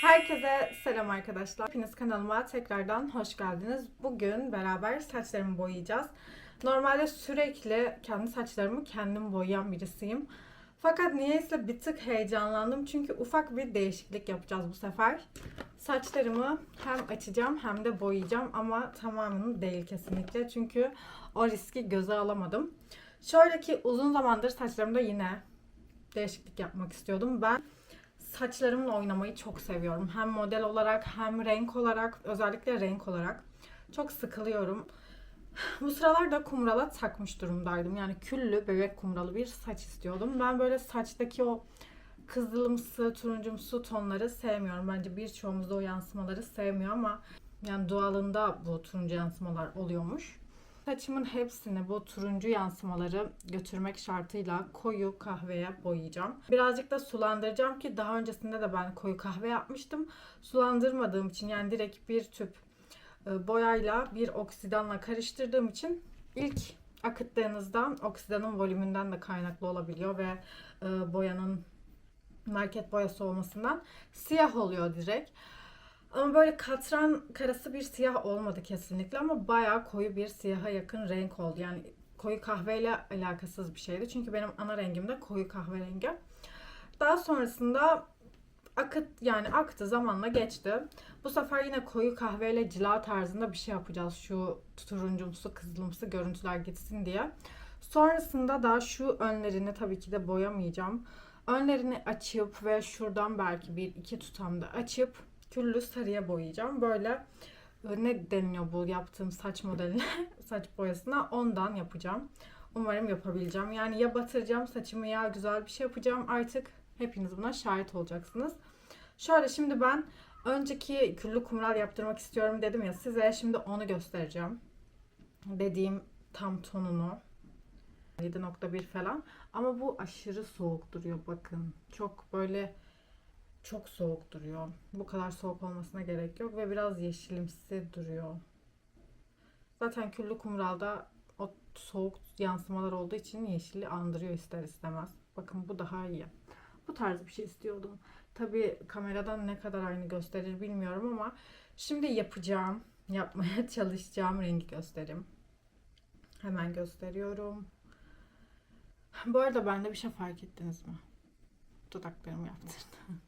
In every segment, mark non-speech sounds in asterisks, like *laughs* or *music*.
Herkese selam arkadaşlar. Hepiniz kanalıma tekrardan hoş geldiniz. Bugün beraber saçlarımı boyayacağız. Normalde sürekli kendi saçlarımı kendim boyayan birisiyim. Fakat niyeyse bir tık heyecanlandım çünkü ufak bir değişiklik yapacağız bu sefer. Saçlarımı hem açacağım hem de boyayacağım ama tamamını değil kesinlikle çünkü o riski göze alamadım. Şöyle ki uzun zamandır saçlarımda yine değişiklik yapmak istiyordum. Ben saçlarımla oynamayı çok seviyorum. Hem model olarak hem renk olarak özellikle renk olarak çok sıkılıyorum. Bu sıralarda kumrala takmış durumdaydım. Yani küllü bebek kumralı bir saç istiyordum. Ben böyle saçtaki o kızılımsı, turuncumsu tonları sevmiyorum. Bence birçoğumuz da o yansımaları sevmiyor ama yani doğalında bu turuncu yansımalar oluyormuş. Saçımın hepsini bu turuncu yansımaları götürmek şartıyla koyu kahveye boyayacağım. Birazcık da sulandıracağım ki daha öncesinde de ben koyu kahve yapmıştım. Sulandırmadığım için yani direkt bir tüp e, boyayla bir oksidanla karıştırdığım için ilk akıttığınızda oksidanın volümünden de kaynaklı olabiliyor ve e, boyanın market boyası olmasından siyah oluyor direkt. Ama böyle katran karası bir siyah olmadı kesinlikle ama bayağı koyu bir siyaha yakın renk oldu. Yani koyu kahveyle alakasız bir şeydi. Çünkü benim ana rengim de koyu kahverengi. Daha sonrasında akıt yani aktı zamanla geçti. Bu sefer yine koyu kahveyle cila tarzında bir şey yapacağız. Şu turuncumsu kızılımsı görüntüler gitsin diye. Sonrasında da şu önlerini tabii ki de boyamayacağım. Önlerini açıp ve şuradan belki bir iki tutamda açıp küllü sarıya boyayacağım. Böyle e, ne deniliyor bu yaptığım saç modeline, *laughs* saç boyasına ondan yapacağım. Umarım yapabileceğim. Yani ya batıracağım saçımı ya güzel bir şey yapacağım. Artık hepiniz buna şahit olacaksınız. Şöyle şimdi ben önceki küllü kumral yaptırmak istiyorum dedim ya size. Şimdi onu göstereceğim. Dediğim tam tonunu. 7.1 falan. Ama bu aşırı soğuk duruyor bakın. Çok böyle çok soğuk duruyor. Bu kadar soğuk olmasına gerek yok ve biraz yeşilimsi duruyor. Zaten küllü kumralda o soğuk yansımalar olduğu için yeşili andırıyor ister istemez. Bakın bu daha iyi. Bu tarz bir şey istiyordum. Tabi kameradan ne kadar aynı gösterir bilmiyorum ama şimdi yapacağım, yapmaya *laughs* çalışacağım rengi göstereyim. Hemen gösteriyorum. Bu arada bende bir şey fark ettiniz mi? Dudaklarımı yaptırdım. *laughs*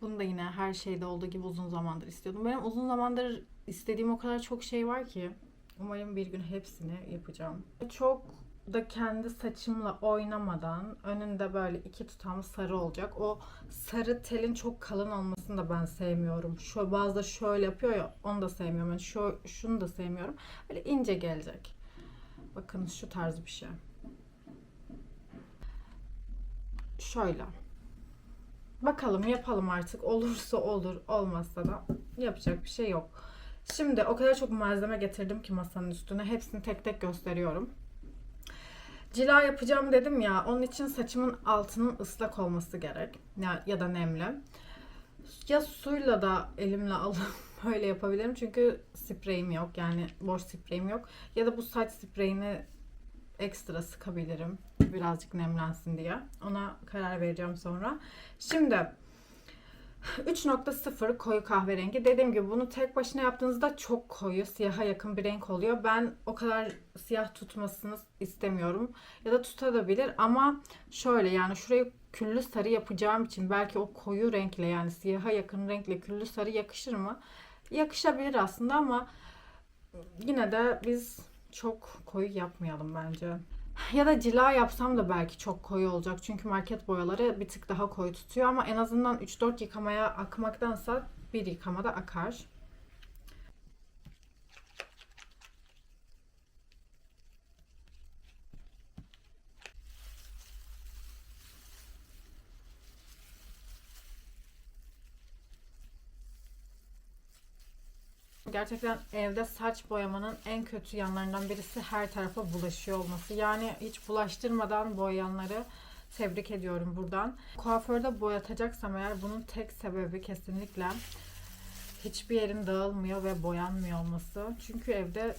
Bunu da yine her şeyde olduğu gibi uzun zamandır istiyordum. Benim uzun zamandır istediğim o kadar çok şey var ki. Umarım bir gün hepsini yapacağım. Çok da kendi saçımla oynamadan önünde böyle iki tutam sarı olacak. O sarı telin çok kalın olmasını da ben sevmiyorum. Şu bazı da şöyle yapıyor ya onu da sevmiyorum. Yani şu, şunu da sevmiyorum. Böyle ince gelecek. Bakın şu tarz bir şey. Şöyle. Bakalım yapalım artık. Olursa olur, olmazsa da yapacak bir şey yok. Şimdi o kadar çok malzeme getirdim ki masanın üstüne. Hepsini tek tek gösteriyorum. Cila yapacağım dedim ya. Onun için saçımın altının ıslak olması gerek. Ya, ya da nemli. Ya suyla da elimle alıp *laughs* böyle yapabilirim. Çünkü spreyim yok. Yani boş spreyim yok. Ya da bu saç spreyini ekstra sıkabilirim. Birazcık nemlensin diye. Ona karar vereceğim sonra. Şimdi 3.0 koyu kahverengi. Dediğim gibi bunu tek başına yaptığınızda çok koyu, siyaha yakın bir renk oluyor. Ben o kadar siyah tutmasını istemiyorum. Ya da tutabilir ama şöyle yani şurayı küllü sarı yapacağım için belki o koyu renkle yani siyaha yakın renkle küllü sarı yakışır mı? Yakışabilir aslında ama yine de biz çok koyu yapmayalım bence. Ya da cila yapsam da belki çok koyu olacak. Çünkü market boyaları bir tık daha koyu tutuyor ama en azından 3-4 yıkamaya akmaktansa bir yıkamada akar. Gerçekten evde saç boyamanın en kötü yanlarından birisi her tarafa bulaşıyor olması. Yani hiç bulaştırmadan boyayanları tebrik ediyorum buradan. Kuaförde boyatacaksam eğer bunun tek sebebi kesinlikle hiçbir yerin dağılmıyor ve boyanmıyor olması. Çünkü evde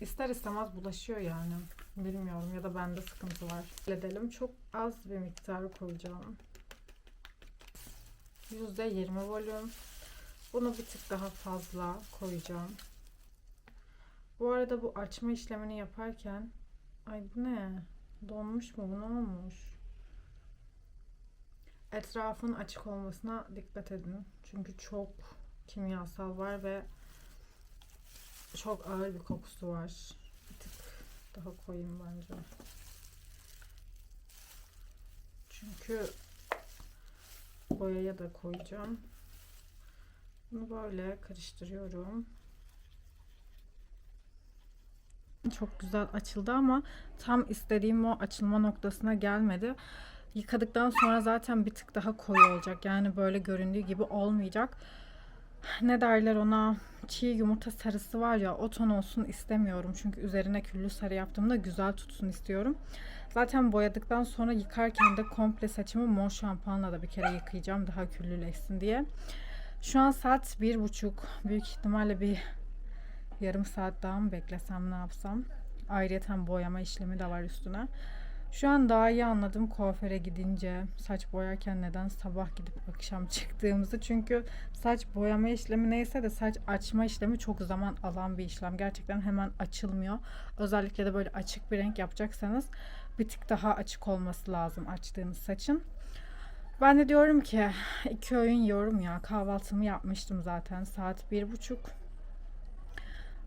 ister istemez bulaşıyor yani. Bilmiyorum ya da bende sıkıntı var. Edelim. Çok az bir miktarı koyacağım. %20 volüm. Bunu bir tık daha fazla koyacağım. Bu arada bu açma işlemini yaparken ay bu ne? Donmuş mu? Bu ne olmuş? Etrafın açık olmasına dikkat edin. Çünkü çok kimyasal var ve çok ağır bir kokusu var. Bir tık daha koyayım bence. Çünkü boyaya da koyacağım. Bunu böyle karıştırıyorum. Çok güzel açıldı ama tam istediğim o açılma noktasına gelmedi. Yıkadıktan sonra zaten bir tık daha koyu olacak. Yani böyle göründüğü gibi olmayacak. Ne derler ona? Çiğ yumurta sarısı var ya o ton olsun istemiyorum. Çünkü üzerine küllü sarı yaptığımda güzel tutsun istiyorum. Zaten boyadıktan sonra yıkarken de komple saçımı mor şampuanla da bir kere yıkayacağım. Daha küllüleşsin diye. Şu an saat bir buçuk. Büyük ihtimalle bir yarım saat daha mı beklesem ne yapsam. Ayrıyeten boyama işlemi de var üstüne. Şu an daha iyi anladım kuaföre gidince saç boyarken neden sabah gidip akşam *laughs* çıktığımızı. Çünkü saç boyama işlemi neyse de saç açma işlemi çok zaman alan bir işlem. Gerçekten hemen açılmıyor. Özellikle de böyle açık bir renk yapacaksanız bir tık daha açık olması lazım açtığınız saçın. Ben de diyorum ki iki öğün yiyorum ya kahvaltımı yapmıştım zaten saat bir buçuk.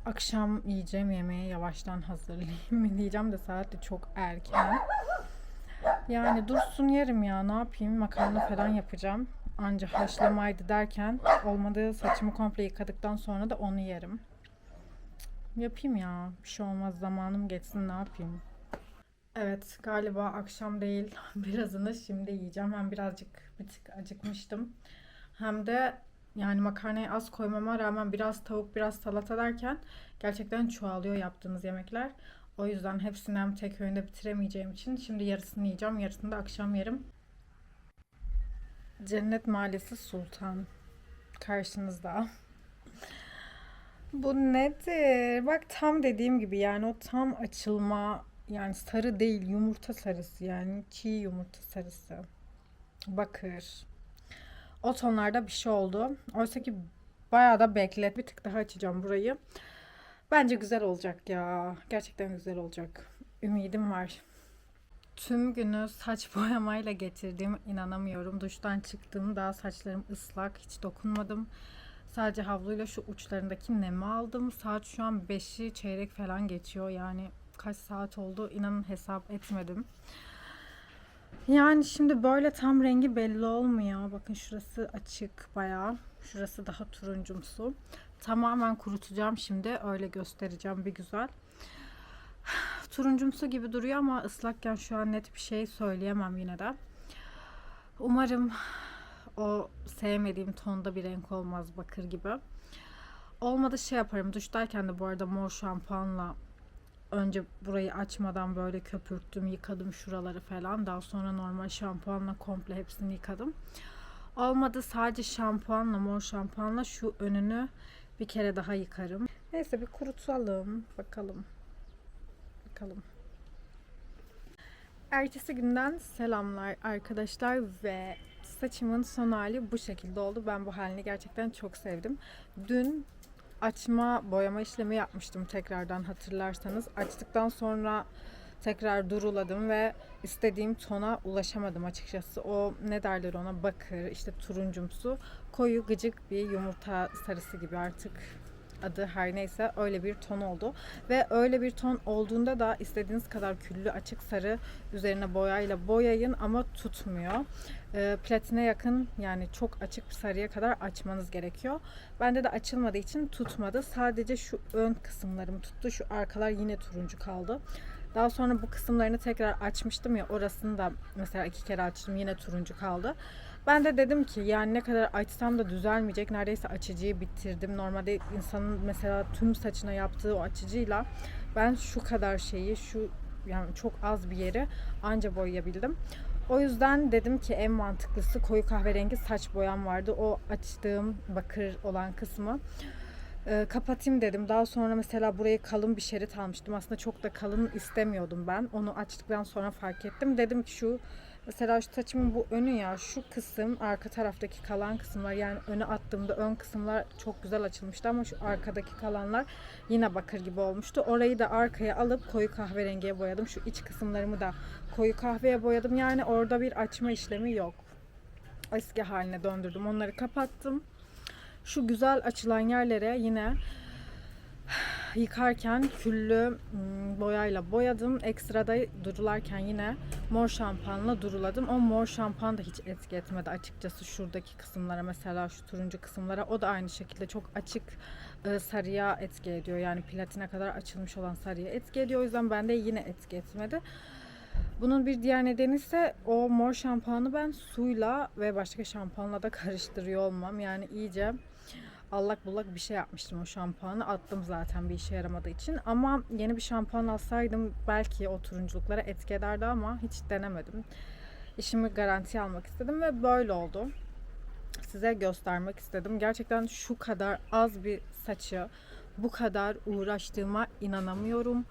Akşam yiyeceğim yemeği yavaştan hazırlayayım mı diyeceğim de saat de çok erken. Yani dursun yerim ya ne yapayım makarna falan yapacağım. Anca haşlamaydı derken olmadı saçımı komple yıkadıktan sonra da onu yerim. Yapayım ya bir şey olmaz zamanım geçsin ne yapayım. Evet galiba akşam değil *laughs* birazını şimdi yiyeceğim. Hem birazcık bir tık acıkmıştım. Hem de yani makarnayı az koymama rağmen biraz tavuk biraz salata derken gerçekten çoğalıyor yaptığınız yemekler. O yüzden hepsini hem tek öğünde bitiremeyeceğim için şimdi yarısını yiyeceğim. Yarısını da akşam yerim. Cennet Mahallesi Sultan. Karşınızda. Bu nedir? Bak tam dediğim gibi yani o tam açılma yani sarı değil yumurta sarısı yani çiğ yumurta sarısı. Bakır. O tonlarda bir şey oldu. Oysa ki bayağı da beklet. Bir tık daha açacağım burayı. Bence güzel olacak ya. Gerçekten güzel olacak. Ümidim var. Tüm günü saç *laughs* boyamayla geçirdiğim inanamıyorum. Duştan çıktım daha saçlarım ıslak. Hiç dokunmadım. Sadece havluyla şu uçlarındaki nemi aldım. Saat şu an 5'i çeyrek falan geçiyor. Yani kaç saat oldu inanın hesap etmedim. Yani şimdi böyle tam rengi belli olmuyor. Bakın şurası açık bayağı. Şurası daha turuncumsu. Tamamen kurutacağım şimdi. Öyle göstereceğim bir güzel. Turuncumsu gibi duruyor ama ıslakken şu an net bir şey söyleyemem yine de. Umarım o sevmediğim tonda bir renk olmaz bakır gibi. Olmadı şey yaparım. Duştayken de bu arada mor şampuanla önce burayı açmadan böyle köpürttüm, yıkadım şuraları falan. Daha sonra normal şampuanla komple hepsini yıkadım. Olmadı sadece şampuanla, mor şampuanla şu önünü bir kere daha yıkarım. Neyse bir kurutalım. Bakalım. Bakalım. Ertesi günden selamlar arkadaşlar ve saçımın son hali bu şekilde oldu. Ben bu halini gerçekten çok sevdim. Dün açma boyama işlemi yapmıştım tekrardan hatırlarsanız. Açtıktan sonra tekrar duruladım ve istediğim tona ulaşamadım açıkçası. O ne derler ona bakır işte turuncumsu koyu gıcık bir yumurta sarısı gibi artık adı her neyse öyle bir ton oldu. Ve öyle bir ton olduğunda da istediğiniz kadar küllü açık sarı üzerine boyayla boyayın ama tutmuyor. E, platine yakın yani çok açık bir sarıya kadar açmanız gerekiyor. Bende de açılmadığı için tutmadı. Sadece şu ön kısımlarım tuttu. Şu arkalar yine turuncu kaldı. Daha sonra bu kısımlarını tekrar açmıştım ya orasını da mesela iki kere açtım yine turuncu kaldı. Ben de dedim ki yani ne kadar açsam da düzelmeyecek. Neredeyse açıcıyı bitirdim. Normalde insanın mesela tüm saçına yaptığı o açıcıyla ben şu kadar şeyi şu yani çok az bir yeri anca boyayabildim. O yüzden dedim ki en mantıklısı koyu kahverengi saç boyam vardı. O açtığım bakır olan kısmı e, kapatayım dedim. Daha sonra mesela burayı kalın bir şerit almıştım. Aslında çok da kalın istemiyordum ben. Onu açtıktan sonra fark ettim. Dedim ki şu Mesela şu saçımın bu önü ya şu kısım arka taraftaki kalan kısımlar yani öne attığımda ön kısımlar çok güzel açılmıştı ama şu arkadaki kalanlar yine bakır gibi olmuştu. Orayı da arkaya alıp koyu kahverengiye boyadım. Şu iç kısımlarımı da koyu kahveye boyadım. Yani orada bir açma işlemi yok. Eski haline döndürdüm. Onları kapattım. Şu güzel açılan yerlere yine yıkarken küllü ım, boyayla boyadım. Ekstrada durularken yine mor şampuanla duruladım. O mor şampuan da hiç etki etmedi açıkçası şuradaki kısımlara mesela şu turuncu kısımlara. O da aynı şekilde çok açık e, sarıya etki ediyor. Yani platine kadar açılmış olan sarıya etki ediyor. O yüzden bende yine etki etmedi. Bunun bir diğer nedeni ise o mor şampuanı ben suyla ve başka şampuanla da karıştırıyor olmam. Yani iyice allak bullak bir şey yapmıştım o şampuanı. Attım zaten bir işe yaramadığı için. Ama yeni bir şampuan alsaydım belki o turunculuklara etki ederdi ama hiç denemedim. İşimi garantiye almak istedim ve böyle oldu. Size göstermek istedim. Gerçekten şu kadar az bir saçı bu kadar uğraştığıma inanamıyorum.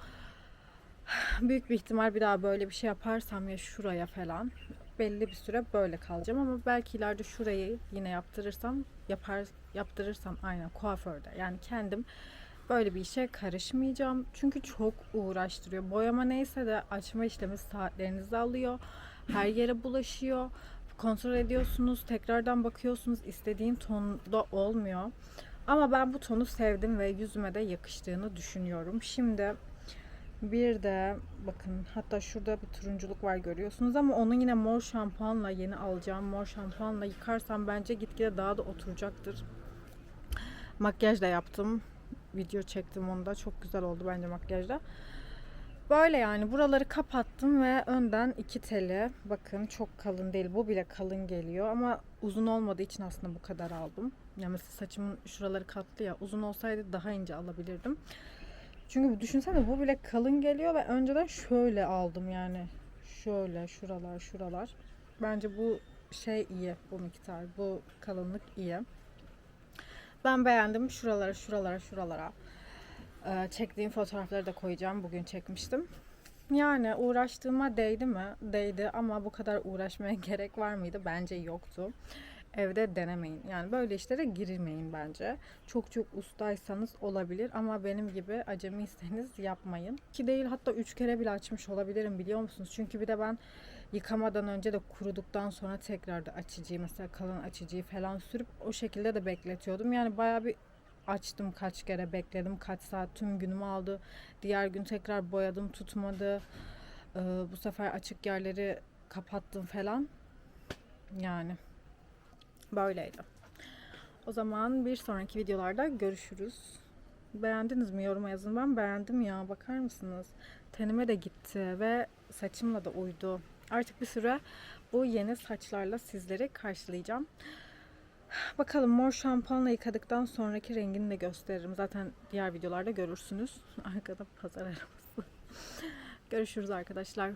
Büyük bir ihtimal bir daha böyle bir şey yaparsam ya şuraya falan belli bir süre böyle kalacağım ama belki ileride şurayı yine yaptırırsam yapar yaptırırsam aynen kuaförde yani kendim böyle bir işe karışmayacağım. Çünkü çok uğraştırıyor. Boyama neyse de açma işlemi saatlerinizi alıyor. Her yere bulaşıyor. Kontrol ediyorsunuz, tekrardan bakıyorsunuz. istediğin tonda olmuyor. Ama ben bu tonu sevdim ve yüzüme de yakıştığını düşünüyorum. Şimdi bir de bakın hatta şurada bir turunculuk var görüyorsunuz ama onu yine mor şampuanla yeni alacağım mor şampuanla yıkarsam bence gitgide daha da oturacaktır. Makyaj da yaptım. Video çektim onu da. Çok güzel oldu bence makyajda. Böyle yani buraları kapattım ve önden iki teli bakın çok kalın değil bu bile kalın geliyor ama uzun olmadığı için aslında bu kadar aldım. Yani mesela saçımın şuraları katlı ya uzun olsaydı daha ince alabilirdim. Çünkü düşünsene bu bile kalın geliyor ve önceden şöyle aldım yani. Şöyle şuralar şuralar. Bence bu şey iyi bu miktar. Bu kalınlık iyi. Ben beğendim. Şuralara şuralara şuralara. Ee, çektiğim fotoğrafları da koyacağım. Bugün çekmiştim. Yani uğraştığıma değdi mi? Değdi ama bu kadar uğraşmaya *laughs* gerek var mıydı? Bence yoktu evde denemeyin. Yani böyle işlere girmeyin bence. Çok çok ustaysanız olabilir ama benim gibi acemiyseniz yapmayın. Ki değil hatta üç kere bile açmış olabilirim biliyor musunuz? Çünkü bir de ben yıkamadan önce de kuruduktan sonra tekrar da açıcıyı mesela kalın açıcıyı falan sürüp o şekilde de bekletiyordum. Yani bayağı bir açtım kaç kere bekledim kaç saat tüm günümü aldı. Diğer gün tekrar boyadım tutmadı. Ee, bu sefer açık yerleri kapattım falan. Yani böyleydi. O zaman bir sonraki videolarda görüşürüz. Beğendiniz mi? Yoruma yazın. Ben beğendim ya. Bakar mısınız? Tenime de gitti ve saçımla da uydu. Artık bir süre bu yeni saçlarla sizleri karşılayacağım. Bakalım mor şampuanla yıkadıktan sonraki rengini de gösteririm. Zaten diğer videolarda görürsünüz. *laughs* Arkada pazar arabası. Görüşürüz arkadaşlar.